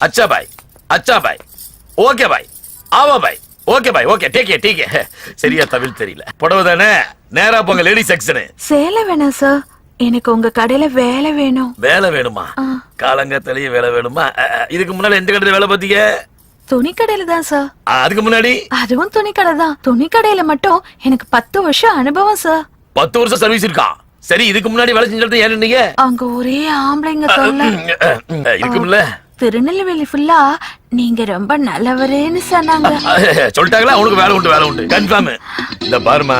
अच्छा भाई अच्छा भाई ஓகே பாய் ஆமா bye okay bye okay take a take a சரியா தமிழ் தெரியல புடவை தானே நேரா போங்க லேடி செக்ஷனு சேலை வேணாம் சார் எனக்கு உங்க கடையில வேலை வேணும் வேலை வேணுமா ஆ. காலங்கத்திலேயே வேலை வேணுமா அ, அ, இதுக்கு முன்னாடி எந்த கடையில வேலை பார்த்தீங்க துணி கடையில தான் சார் ஆ, அதுக்கு முன்னாடி அதுவும் துணி கடை தான் துணி கடையில மட்டும் எனக்கு பத்து வருஷம் அனுபவம் சார் பத்து வருஷம் சர்வீஸ் இருக்கா சரி இதுக்கு முன்னாடி வேலை செஞ்சது ஏன் நீங்க அங்க ஒரே ஆம்பளைங்க சொல்ல இருக்கும்ல திருநெல்வேலி ஃபுல்லா நீங்க ரொம்ப நல்லவரேன்னு சொன்னாங்க. சொல்லிட்டாங்களா? உனக்கு வேலை உண்டு வேலை உண்டு. கன்ஃபார்ம் இந்த பாருமா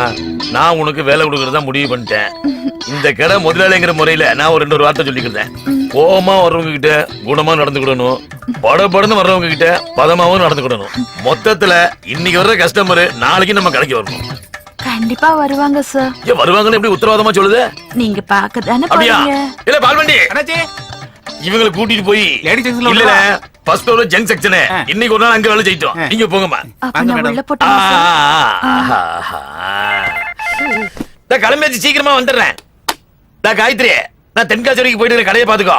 நான் உனக்கு வேலை கொடுக்கறதா முடிவு பண்ணிட்டேன். இந்த கடை முதலாளிங்கிற முறையில நான் ஒரு ரெண்டு ஒரு வார்த்தை சொல்லிக்கிறேன். கோவமா வர்றவங்க கிட்ட குணமா நடந்துக்கிடணும். படபடன்னு வர்றவங்க கிட்ட பதமாவும் நடந்துக்கிடணும். மொத்தத்துல இன்னைக்கு வர்ற கஸ்டமர் நாளைக்கு நம்ம கடைக்கு வரணும். கண்டிப்பா வருவாங்க சார் வருவாங்கன்னு எப்படி உத்தரவாதமா சொல்லுது? நீங்க பாக்க தானே இல்ல பால்வண்டி. அண்ணாச்சி. இவங்களை கூட்டிட்டு போய் லேடி செக்ஷன்ல இல்ல? First floor junk section. இன்னைக்கு ஒரு நாள் அங்க வேலை செய்யிட்டோம். நீங்க போங்கம்மா. நான் கிளம்பியாச்சு சீக்கிரமா வந்துடுறேன். நான் காயத்ரி நான் தென்காசி வரைக்கும் போயிட்டு கடையை பாத்துக்கோ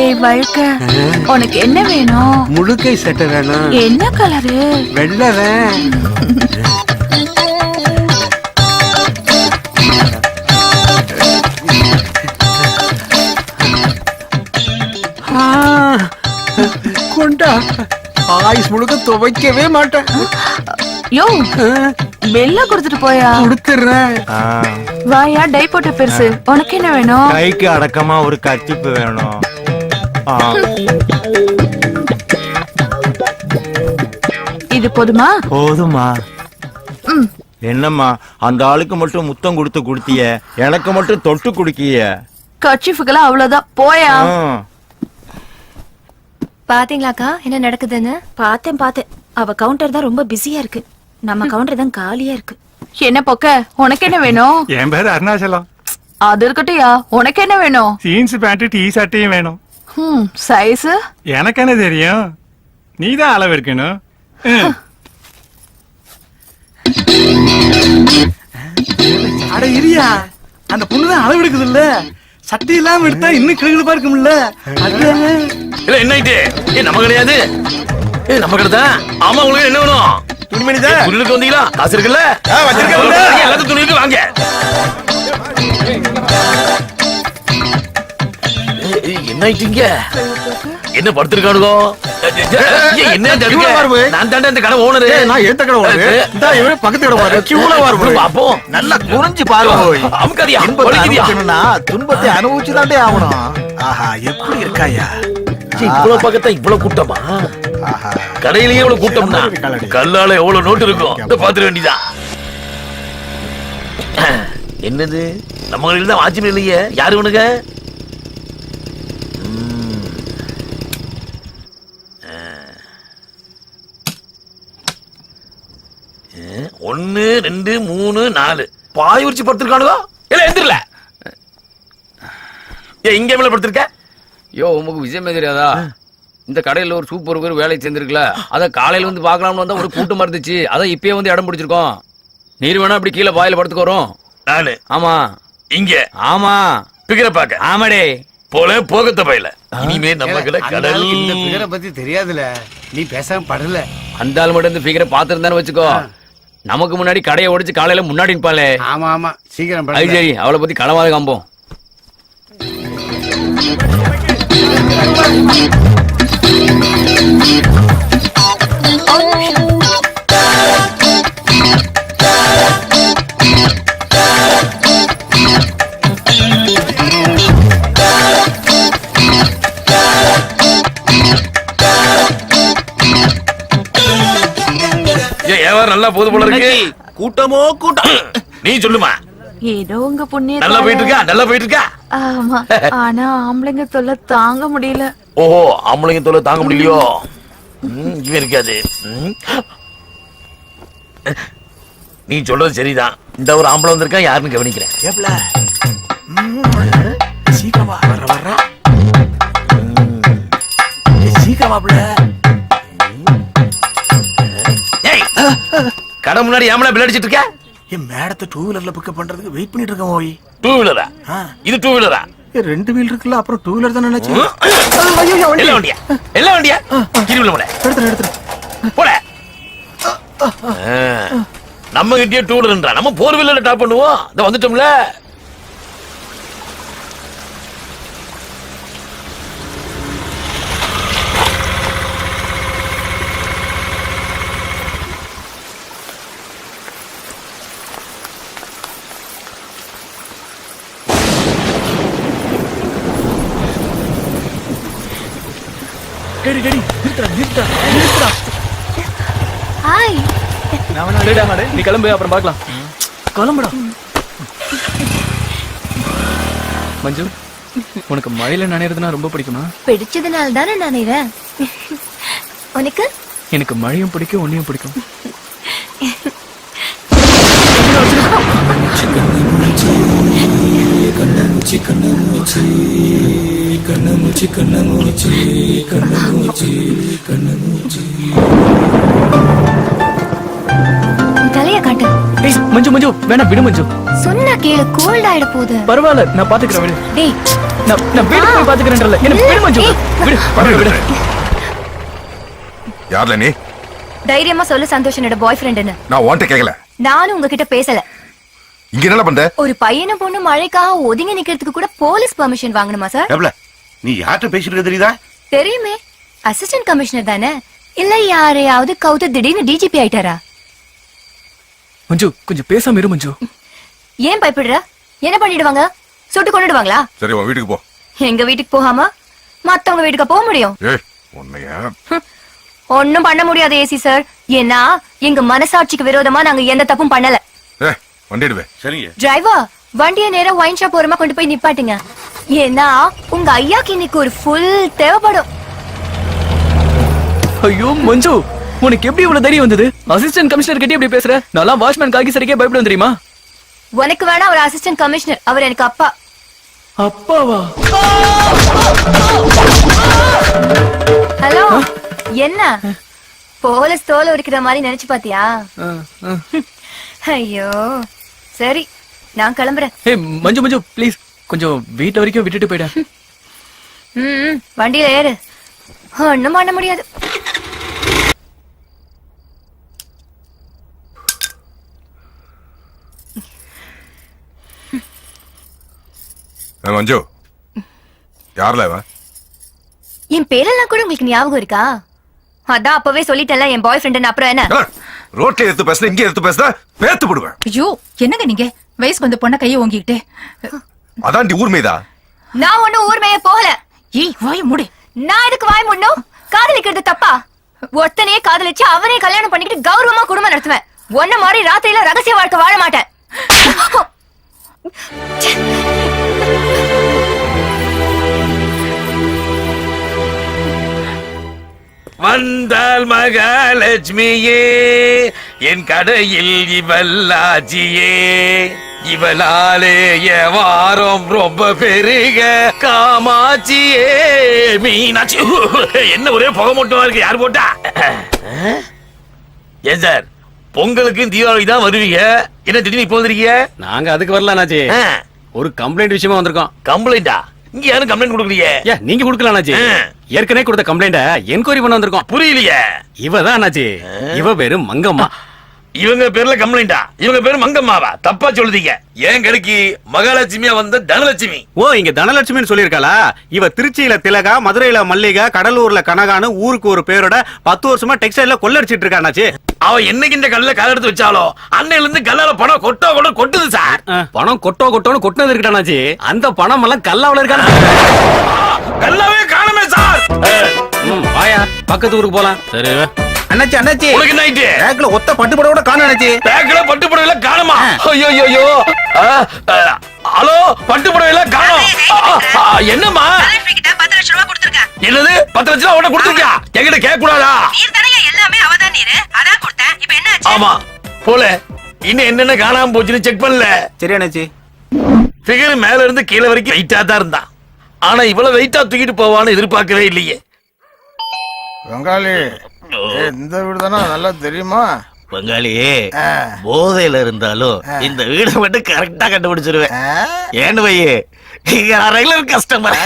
ஏய் வழுக்க உனக்கு என்ன வேணும்? முழுக்கை சட்டை வேணும். என்ன கலரு வெள்ளவன் கொண்டா ஆயுஸ் முழுக்க துவைக்கவே மாட்டேன். யோ வெள்ள கொடுத்துட்டு போயா? கொடுத்துறேன். வாயா டை போட்ட பெருசு. உனக்கு என்ன வேணும்? கைக்கு அடக்கமா ஒரு கத்திப்பு வேணும். இது போதுமா? போதுமா. என்னம்மா அந்த ஆளுக்கு மட்டும் முத்தம் கொடுத்து குடுத்திய எனக்கு மட்டும் தொட்டு குடுக்கிய. கட்சிஃபுக்கெல்லாம் அவ்வளவுதான். போயா. பாத்தீங்களாக்கா? என்ன நடக்குதுன்னு? பார்த்தேன் பார்த்தேன் அவ கவுண்டர் தான் ரொம்ப பிஸியா இருக்கு. நம்ம கவுண்டர் தான் காலியா இருக்கு. என்ன பொக்க? உனக்கு என்ன வேணும்? என் பேர் அருணாச்சலம். அது இருக்கட்டும்யா. உனக்கு என்ன வேணும்? ஜீன்ஸ் பேண்ட் டீ ஷர்ட்டையும் வேணும். ம் சைஸ் எனக்கு என்ன தெரியும்? நீ தான் அளவு இருக்கணும் ம். அட இரியா அந்த பொண்ணுதான் அளவு எடுக்குது இல்ல சட்டை இல்லாம எடுத்தா இன்னும் கிழகுப்பா இருக்கும்ல? அதான் இல்ல என்ன ஆயிட்டு ஏ நம்ம கிடையாது ஏ நம்ம கடை தான் ஆமா உங்களுக்கு என்ன வேணும்? துணிமணி ஏய், துணிக்கு வந்தீங்களா? காசு இருக்குல்ல? எல்லாத்துக்கும் துணி இருக்கு வாங்க. என்ன ஆயிட்டீங்க? என்ன படுத்திருக்கானுங்க ஏய், என்ன. நான் தாண்டா இந்த கடை ஓனரு. நான் எந்த கடை ஓனரு? இவரு பக்கத்து கடை. கியூல வாரு நல்லா குறிஞ்சு பாரு. அமுக்காதியா? வலிக்குதியா? ஆகணும். ஆஹா எப்படி இருக்காயா? சீ, இவ்வளவு பக்கத்தா இவ்வளவு கூட்டமா? கடையிலேயே இவ்வளவு கூட்டம்னா. கல்லால எவ்வளவு நோட்டு இருக்கும் வேண்டியதான் என்னது? நம்ம கடையில் தான் வாட்சியம் இல்லையே. யாரு உனக்கு ஒன்னு ரெண்டு மூணு நாலு. பாய் உரிச்சு படுத்திருக்கானுங்க இல்ல எந்திரல. ஏ இங்க மேல படுத்திருக்க? யோ உமக்கு விஷயமே தெரியாதா? இந்த கடையில ஒரு சூப்பர் பேர் வேலைக்கு சேர்ந்திருக்கல அத காலையில வந்து பார்க்கலாம்னு வந்தா ஒரு கூட்டமா இருந்துச்சு அதான் இப்பயே வந்து இடம் பிடிச்சிருக்கோம். நீர் வேணா அப்படி கீழே பாயில படுத்துக்கோறோம் நானு. ஆமா. இங்க. ஆமா. பிகர பாக்க ஆமாடே. போல போகத்த பையில. இனிமே அந்த கடல் இந்த பிகரை பத்தி தெரியாதுல. நீ பேசாம படல. அந்த ஆள் மட்டும் இந்த ஃபிகரை பாத்துருந்தான்னு வச்சுக்கோ. நமக்கு முன்னாடி கடையை உடைச்சு காலையில முன்னாடி நிப்பாளே. ஆமா ஆமா. சீக்கிரம் அது சரி அவளை பத்தி களவாத காம்போம் ஏன் நல்லா போகுது போல இருக்கு. கூட்டமோ கூட்டம். நீ சொல்லுமா. ஏதோ உங்க புண்ணிய நல்லா போயிட்டு இருக்கா நல்லா போயிட்டு இருக்கா ஆமா ஆனா ஆம்பளைங்க தொல்லை தாங்க முடியல. ஓஹோ ஆம்பளைங்க தொலை தாங்க முடியலையோ? ம், இவன் இருக்காது. நீ சொல்றது சரிதான். இந்த ஒரு ஆம்பளை வந்திருக்கா யாருன்னு கவனிக்கிறேன். ஏப்ல? சீக்கிரமா வர வர சீக்கிரமா கடை முன்னாடி ஏமலா பில் அடிச்சிட்டு இருக்க? என் மேடத்தை டூ வீலர்ல பிக்கப் பண்றதுக்கு வெயிட் பண்ணிட்டு இருக்கேன் ஓய். டூ வீலரா. இது டூ வீலரா ரெண்டு வீல் இருக்குல்ல அப்புறம் டூ வீலர் தான் நினைச்சேன்? எல்லா வண்டியா? எல்லா வண்டியா? கிரிவுல போட. எடுத்துறேன் எடுத்துறேன் போட. ஆ. நம்ம கிட்டயே டூ வீலர்ன்றா நம்ம போர் வீலர்ல டாப் பண்ணுவோம். இந்த வந்துட்டோம்ல. ஹாய் நீ கிளம்பு அப்புறம் பார்க்கலாம். கிளம்புடா. மஞ்சு உனக்கு மழையில நனைறதுனா ரொம்ப பிடிக்குமா? பிடிச்சதுனால தானே நினைறேன் உனக்கு? எனக்கு மழையும் பிடிக்கும் உன்னையும் பிடிக்கும். தலைய காட்டு. ஏய் மஞ்சு மஞ்சு வேணாம் விடு மஞ்சு. சொன்னா கேளு கோல்ட் ஆயிட போகுது. பரவாயில்ல நான் பாத்துக்கிறேன் விடு. டேய். நான் நான் வீட்டுக்கு போய் பாத்துக்கிறேன்ல எனக்கு விடு மஞ்சு. விடு பரவாயில்ல, விடு. யார்ல நீ? தைரியமா சொல்லு சந்தோஷ் என்னோட பாய் ஃப்ரெண்டுன்னு நான் உன்கிட்ட கேக்கல. நானும் உங்ககிட்ட பேசல. இங்க என்ன பண்ற? ஒரு பையனும் பொண்ணு மழைக்காக ஒதுங்கி நிக்கிறதுக்கு கூட போலீஸ் பெர்மிஷன் வாங்கணுமா சார் நீ யார்கிட்ட பேசிட்டு தெரியுதா? தெரியுமே. அசிஸ்டன்ட் கமிஷனர் தானே. இல்ல யாரையாவது கவுத்து திடீர்னு டிஜிபி ஆயிட்டாரா? மஞ்சு கொஞ்சம் பேசாம இரு மஞ்சு. ஏன் பயப்படுற? என்ன பண்ணிடுவாங்க? சுட்டு கொண்டுடுவாங்களா? சரி உன் வீட்டுக்கு போ. எங்க வீட்டுக்கு போகாம மத்தவங்க வீட்டுக்கு போக முடியும்? ஒண்ணும் பண்ண முடியாது ஏசி சார் ஏன்னா எங்க மனசாட்சிக்கு விரோதமா நாங்க எந்த தப்பும் பண்ணல. ஏய் வண்டிடுவே சரிங்க. டிரைவர் வண்டிய நேரா ஒயின் ஷாப் ஓரமா கொண்டு போய் நிப்பாட்டுங்க. ஏன்னா உங்க ஐயாக்கு இன்னைக்கு ஒரு ஃபுல் தேவைப்படும். ஐயோ மஞ்சு உனக்கு எப்படி இவ்வளவு தைரியம் வந்தது? அசிஸ்டன்ட் கமிஷனர் கிட்ட எப்படி பேசுற? நான் வாட்ச்மேன் காக்கி சரிக்கே பயப்படுவேன் தெரியுமா? உனக்கு வேணா ஒரு அசிஸ்டன்ட் கமிஷனர் அவர் எனக்கு அப்பா. அப்பாவா? ஹலோ என்ன? போலீஸ் தோல் உரிக்கிற மாதிரி நினைச்சு பாத்தியா? ஐயோ சரி நான் கிளம்புறேன். மஞ்சு மஞ்சு ப்ளீஸ் கொஞ்சம் வீட்டு வரைக்கும் விட்டுட்டு போயிட. ம் வண்டியில ஏறு. ஒண்ணும் பண்ண முடியாது. மஞ்சு. யார்ல இவன்? என் பேரெல்லாம் கூட உங்களுக்கு ஞாபகம் இருக்கா? அதான் அப்பவே சொல்லிட்டேன்ல என் பாய் ஃப்ரெண்ட் அப்புறம் என்ன? ரோட்ல எடுத்து பேசுன இங்க எடுத்து பேசுன பேத்து போடுவேன். ஐயோ என்னங்க நீங்க? வயசுக்கு வந்த பொண்ண கைய ஓங்கிக்கிட்டு. அதான்டி ஊர் மீதா. நான் ஒண்ணும் ஊர் மேய போகல. ஏய் வாய மூடு. நான் எதுக்கு வாய் முன்னும் காதலிக்கிறது தப்பா? ஒருத்தனையே காதலிச்சு அவனே கல்யாணம் பண்ணிக்கிட்டு கௌரவமா குடும்பம் நடத்துவேன். ஒன்ன மாதிரி ராத்திரியில ரகசிய வாழ்க்கை வாழ மாட்டேன். வந்தால் மகாலட்சுமியே என் கடையில் இவல்லாச்சியே இவளாலே என் வாரம் ரொம்ப பெருக. காமாட்சியே மீனாட்சி. என்ன ஒரே புகை மட்டுமா இருக்கு? யார் போட்டா? ஏன் சார் பொங்கலுக்கு தீபாவளி தான் வருவீங்க. என்ன திடீர்னு இப்போ வந்திருக்கீங்க? நாங்க அதுக்கு வரல அண்ணாச்சி. ஆ, ஒரு கம்ப்ளைண்ட் விஷயமா வந்திருக்கோம். கம்ப்ளைண்டா? இங்க யாரும் கம்ப்ளைண்ட் கொடுக்கலையே? நீங்க குடுக்கலாம் அண்ணாச்சி. ஆ. ஏற்கனவே கொடுத்த கம்ப்ளைண்ட என்கொயரி பண்ண வந்திருக்கோம். புரியலையே. இவ தான் இவ பேரு மங்கம்மா. இவங்க பேர்ல கம்ப்ளைண்டா? இவங்க பேரு மங்கம்மாவா? தப்பா சொல்லுதீங்க. ஏன் கடைக்கு? மகாலட்சுமியா வந்த தனலட்சுமி. ஓ இங்க தனலட்சுமின்னு சொல்லியிருக்காளா? இவ திருச்சியில திலகா மதுரையில மல்லிகா கடலூர்ல கனகான்னு ஊருக்கு ஒரு பேரோட பத்து வருஷமா டெக்ஸ்டைல்ல கொள்ளடிச்சிட்டு இருக்கானாச்சு. அவ என்னைக்கு இந்த கல்ல கால் எடுத்து வச்சாலோ அன்னையில இருந்து கல்லால பணம் கொட்டோ கொட்ட கொட்டுது சார். பணம் கொட்டோ கொட்டோன்னு கொட்டினது இருக்கட்டானாச்சி அந்த பணம் எல்லாம் கல்லாவுல இருக்கானா கல்லாவே காணுமே சார். வாயா. பக்கத்து ஊருக்கு போலாம். சரி அண்ணாச்சி அண்ணாச்சி. உனக்கு என்ன ஆயிட்டு? பேக்ல ஒத்த பட்டுப்பட கூட காணும் அண்ணாச்சி. பேக்ல பட்டு புடவைல காணுமா? ஐயோ ஐயோ, ஹலோ பட்டு புடவைல காணோம். என்னம்மா? பத்து லட்சம் ரூபாய் கொடுத்துருக்கேன். என்னது? பத்து லட்சம் ரூபா உடனே கொடுத்துருக்கியா? என்கிட்ட கேட்க கூடாதா நீர் தானே எல்லாமே அவதான் நீரு. அதான் கொடுத்தேன். இப்ப என்ன ஆமா. போல. இன்னும் என்னென்ன காணாம போச்சுன்னு செக் பண்ணல. சரி அண்ணாச்சி. ஃபிகர் மேல இருந்து கீழே வரைக்கும் வெயிட்டா தான் இருந்தான். ஆனா இவ்வளவு வெயிட்டா தூக்கிட்டு போவான்னு எதிர்பார்க்கவே இல்லையே. பங்காளி இந்த வீடு தானே நல்லா தெரியுமா? பங்காளி போதையில இருந்தாலும் இந்த வீடை மட்டும் கரெக்டா கண்டுபிடிச்சிருவேன். ஏன்னு வையே நீங்க ரெகுலர் கஸ்டமர்